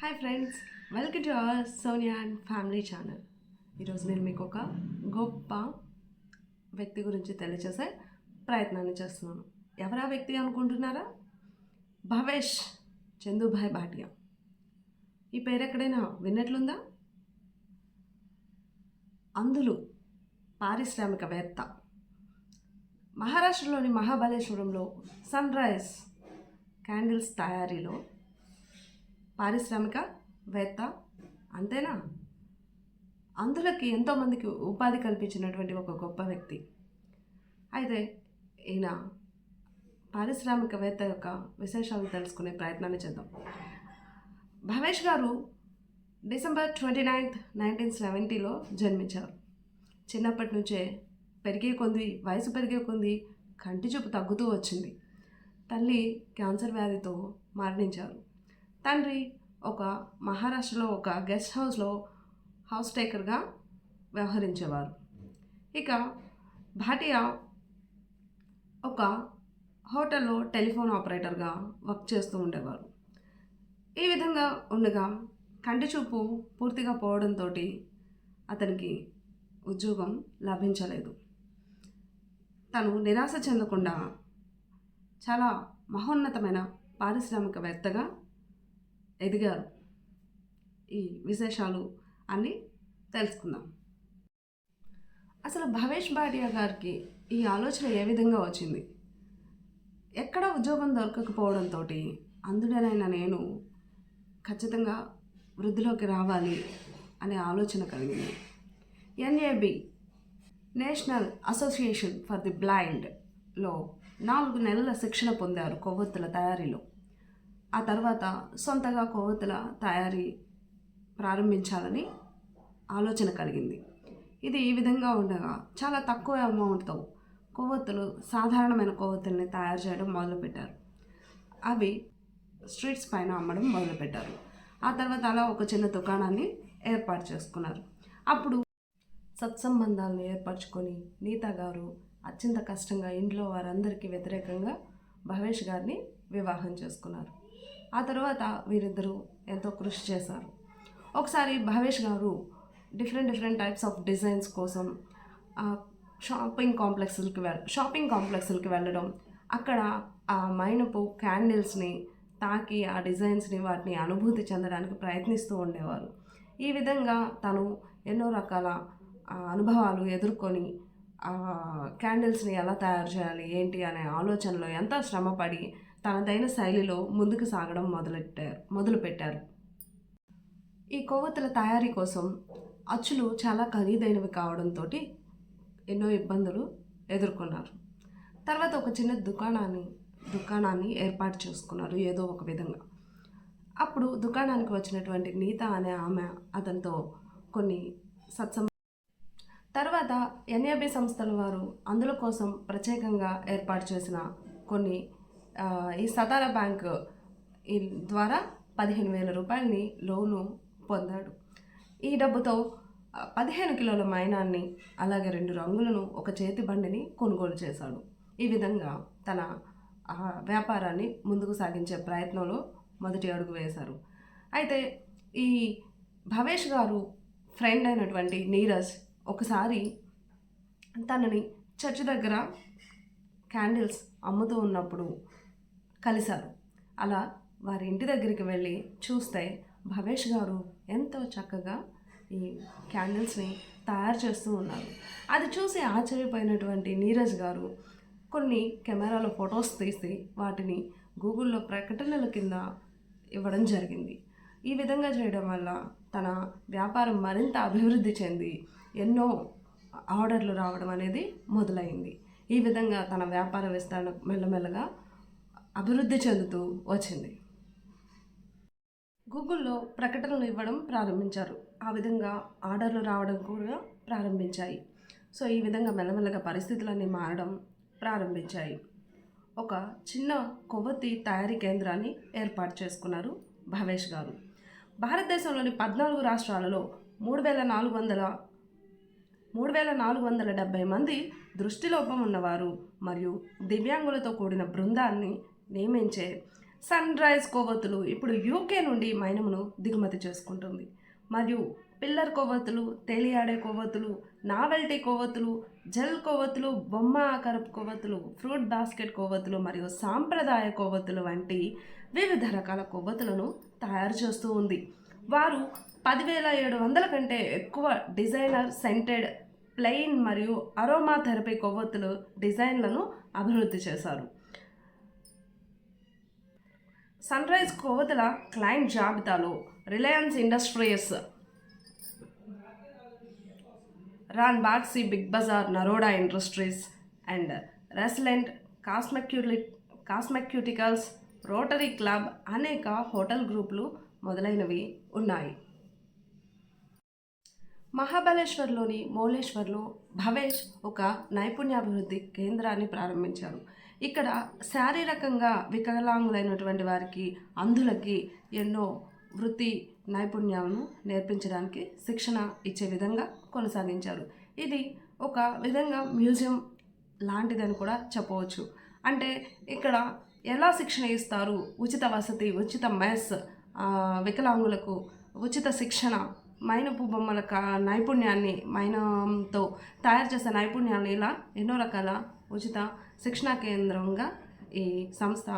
Hi friends welcome to our Sonia and family channel ఈరోజు నేను మీకు ఒక గొప్ప వ్యక్తి గురించి తెలియచేసే ప్రయత్నాన్ని చేస్తున్నాను. ఎవరా వ్యక్తి అనుకుంటున్నారా? భవేష్ చందుభాయ్ భాటియా. ఈ పేరు ఎక్కడైనా విన్నట్లుందా? అందులు పారిశ్రామికవేత్త. మహారాష్ట్రలోని మహాబలేశ్వరంలో సన్ రైజ్ క్యాండిల్స్ తయారీలో పారిశ్రామికవేత్త అంతేనా? అందులోకి ఎంతోమందికి ఉపాధి కల్పించినటువంటి ఒక గొప్ప వ్యక్తి. అయితే ఈయన పారిశ్రామికవేత్త యొక్క విశేషాలను తెలుసుకునే ప్రయత్నాన్ని చేద్దాం. భవేష్ గారు డిసెంబర్ ట్వంటీ నైన్త్ నైన్టీన్ సెవెంటీలో జన్మించారు. చిన్నప్పటి నుంచే పెరిగే కొంది వయసు పెరిగే కొంది కంటి చూపు తగ్గుతూ వచ్చింది. తల్లి క్యాన్సర్ వ్యాధితో మరణించారు. తండ్రి ఒక మహారాష్ట్రలో ఒక గెస్ట్ హౌస్లో హౌస్ టేకర్గా వ్యవహరించేవారు. ఇక భాటియా ఒక హోటల్లో టెలిఫోన్ ఆపరేటర్గా వర్క్ చేస్తూ ఉండేవారు. ఈ విధంగా ఉండగా కంటి చూపు పూర్తిగా పోవడంతో అతనికి ఉద్యోగం లభించలేదు. తను నిరాశ చెందకుండా చాలా మహోన్నతమైన పారిశ్రామికవేత్తగా ఎదిగారు. ఈ విశేషాలు అన్నీ తెలుసుకుందాం. అసలు భవేష్ భాటియా గారికి ఈ ఆలోచన ఏ విధంగా వచ్చింది? ఎక్కడ ఉద్యోగం దొరకకపోవడంతో అందుడనైనా నేను ఖచ్చితంగా వృద్ధిలోకి రావాలి అనే ఆలోచన కలిగింది. NAB national association for the బ్లైండ్లో నాలుగు నెలల శిక్షణ పొందారు కొవ్వొత్తుల తయారీలో. ఆ తర్వాత సొంతగా కొవ్వొత్తుల తయారీ ప్రారంభించాలని ఆలోచన కలిగింది. ఇది ఈ విధంగా ఉండగా చాలా తక్కువ అమౌంట్తో కొవ్వొత్తులు సాధారణమైన కొవ్వొత్తుల్ని తయారు చేయడం మొదలుపెట్టారు. అవి స్ట్రీట్స్ పైన అమ్మడం మొదలుపెట్టారు. ఆ తర్వాత అలా ఒక చిన్న దుకాణాన్ని ఏర్పాటు చేసుకున్నారు. అప్పుడు సత్సంబంధాలను ఏర్పరచుకొని నీతా గారు అత్యంత కష్టంగా ఇంట్లో వారందరికీ వ్యతిరేకంగా భవేష్ గారిని వివాహం చేసుకున్నారు. ఆ తర్వాత వీరిద్దరూ ఎంతో కృషి చేశారు. ఒకసారి భవేష్ గారు different different types of designs కోసం షాపింగ్ కాంప్లెక్స్లకి వెళ్ షాపింగ్ కాంప్లెక్స్లకి వెళ్ళడం అక్కడ ఆ మైనపు క్యాండిల్స్ని తాకి ఆ డిజైన్స్ని వాటిని అనుభూతి చెందడానికి ప్రయత్నిస్తూ ఉండేవారు. ఈ విధంగా తను ఎన్నో రకాల అనుభవాలు ఎదుర్కొని క్యాండిల్స్ని ఎలా తయారు చేయాలి ఏంటి అనే ఆలోచనలో ఎంతో శ్రమపడి తనదైన శైలిలో ముందుకు సాగడం మొదలెట్టారు మొదలుపెట్టారు. ఈ కొవ్వొత్తుల తయారీ కోసం అచ్చులు చాలా ఖరీదైనవి కావడంతో ఎన్నో ఇబ్బందులు ఎదుర్కొన్నారు. తర్వాత ఒక చిన్న దుకాణాన్ని దుకాణాన్ని ఏర్పాటు చేసుకున్నారు ఏదో ఒక విధంగా. అప్పుడు దుకాణానికి వచ్చినటువంటి నీత అనే ఆమె అతనితో కొన్ని సత్సం తర్వాత ఎన్ఏబి సంస్థల వారు అందులో కోసం ప్రత్యేకంగా ఏర్పాటు చేసిన కొన్ని ఈ సతారా బ్యాంక్ ఈ ద్వారా పదిహేను వేల రూపాయలని లోను పొందాడు. ఈ డబ్బుతో పదిహేను కిలోల మైనాన్ని అలాగే రెండు రంగులను ఒక చేతి బండిని కొనుగోలు చేశాడు. ఈ విధంగా తన వ్యాపారాన్ని ముందుకు సాగించే ప్రయత్నంలో మొదటి అడుగు వేశారు. అయితే ఈ భవేష్ గారు ఫ్రెండ్ అయినటువంటి నీరజ్ ఒకసారి తనని చర్చి దగ్గర క్యాండిల్స్ అమ్ముతూ ఉన్నప్పుడు కలిశారు. అలా వారి ఇంటి దగ్గరికి వెళ్ళి చూస్తే భవేష్ గారు ఎంతో చక్కగా ఈ క్యాండిల్స్ని తయారు చేస్తూ ఉన్నారు. అది చూసి ఆశ్చర్యపోయినటువంటి నీరజ్ గారు కొన్ని కెమెరాలో ఫొటోస్ తీసి వాటిని గూగుల్లో ప్రకటనల కింద ఇవ్వడం జరిగింది. ఈ విధంగా చేయడం వల్ల తన వ్యాపారం మరింత అభివృద్ధి చెంది ఎన్నో ఆర్డర్లు రావడం అనేది మొదలైంది. ఈ విధంగా తన వ్యాపార విస్తరణ మెల్లమెల్లగా అభివృద్ధి చెందుతూ వచ్చింది. గూగుల్లో ప్రకటనలు ఇవ్వడం ప్రారంభించారు. ఆ విధంగా ఆర్డర్లు రావడం కూడా ప్రారంభించాయి. సో ఈ విధంగా మెల్లమెల్లగా పరిస్థితులన్నీ మారడం ప్రారంభించాయి. ఒక చిన్న కొవ్వొత్తి తయారీ కేంద్రాన్ని ఏర్పాటు చేసుకున్నారు భవేష్ గారు. భారతదేశంలోని పద్నాలుగు రాష్ట్రాలలో మూడు వేల నాలుగు వందల మూడు వేల నాలుగు వందల డెబ్బై మంది దృష్టిలోపం ఉన్నవారు మరియు దివ్యాంగులతో కూడిన బృందాన్ని నియమించే సన్ రైజ్ కొవ్వొత్తులు ఇప్పుడు యూకే నుండి మైనమును దిగుమతి చేసుకుంటుంది. మరియు పిల్లర్ కొవ్వొత్తులు తేలియాడే కొవ్వొత్తులు నావెల్టీ కొవ్వొత్తులు జెల్ కొవ్వొత్తులు బొమ్మ ఆకారపు కొవ్వొత్తులు ఫ్రూట్ బాస్కెట్ కొవ్వొత్తులు మరియు సాంప్రదాయ కొవ్వొత్తులు వంటి వివిధ రకాల కొవ్వొత్తులను తయారు చేస్తూ ఉంది. వారు పదివేల ఏడు వందల కంటే ఎక్కువ డిజైనర్ సెంటెడ్ ప్లెయిన్ మరియు అరోమా థెరపీ కొవ్వొత్తులు డిజైన్లను అభివృద్ధి చేశారు. సన్ రైజ్ కోవతల క్లయింట్ జాబితాలో Reliance Industries Ranbaxy Big Bazaar Naroda Industries and resilient కాస్మెక్యూలి cosmeceuticals Rotary Club అనేక హోటల్ గ్రూపులు మొదలైనవి ఉన్నాయి. మహాబలేశ్వర్లోని మౌలేశ్వర్లో భవేష్ ఒక నైపుణ్యాభివృద్ధి కేంద్రాన్ని ప్రారంభించారు. ఇక్కడ శారీరకంగా వికలాంగులైనటువంటి వారికి అంధులకి ఎన్నో వృత్తి నైపుణ్యాలను నేర్పించడానికి శిక్షణ ఇచ్చే విధంగా కొనసాగించారు. ఇది ఒక విధంగా మ్యూజియం లాంటిదని కూడా చెప్పవచ్చు. అంటే ఇక్కడ ఎలా శిక్షణ ఇస్తారు? ఉచిత వసతి ఉచిత మెస్ వికలాంగులకు ఉచిత శిక్షణ మైనపు బొమ్మల నైపుణ్యాన్ని మైనంతో తయారు చేసే నైపుణ్యాన్ని ఇలా ఎన్నో రకాల ఉచిత శిక్షణా కేంద్రంగా ఈ సంస్థ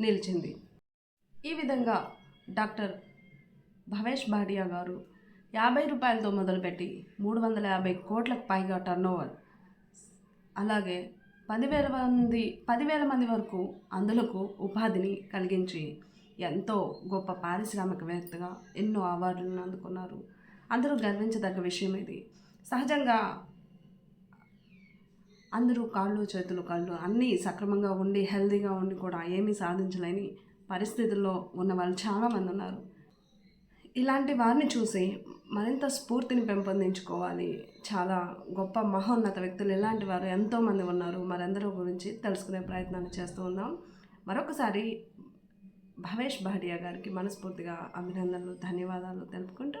నిలిచింది. ఈ విధంగా డాక్టర్ భవేష్ భాటియా గారు యాభై రూపాయలతో మొదలుపెట్టి మూడు వందల యాభై కోట్లకు పైగా టర్నోవర్ అలాగే పదివేల మంది పదివేల మంది వరకు అందులకు ఉపాధిని కలిగించి ఎంతో గొప్ప పారిశ్రామికవేత్తగా ఎన్నో అవార్డులను అందుకున్నారు. అందరూ గర్వించదగ్గ విషయం ఇది. సహజంగా అందరూ కాళ్ళు చేతులు కళ్ళు అన్నీ సక్రమంగా ఉండి హెల్తీగా ఉండి కూడా ఏమీ సాధించలేని పరిస్థితుల్లో ఉన్న వాళ్ళు చాలామంది ఉన్నారు. ఇలాంటి వారిని చూసి మరింత స్ఫూర్తిని పెంపొందించుకోవాలి. చాలా గొప్ప మహోన్నత వ్యక్తులు ఇలాంటి వారు ఎంతోమంది ఉన్నారు. మరందరూ గురించి తెలుసుకునే ప్రయత్నాన్ని చేస్తూ ఉందాం. మరొకసారి భవేష్ భాటియా గారికి మనస్ఫూర్తిగా అభినందనలు ధన్యవాదాలు తెలుపుకుంటూ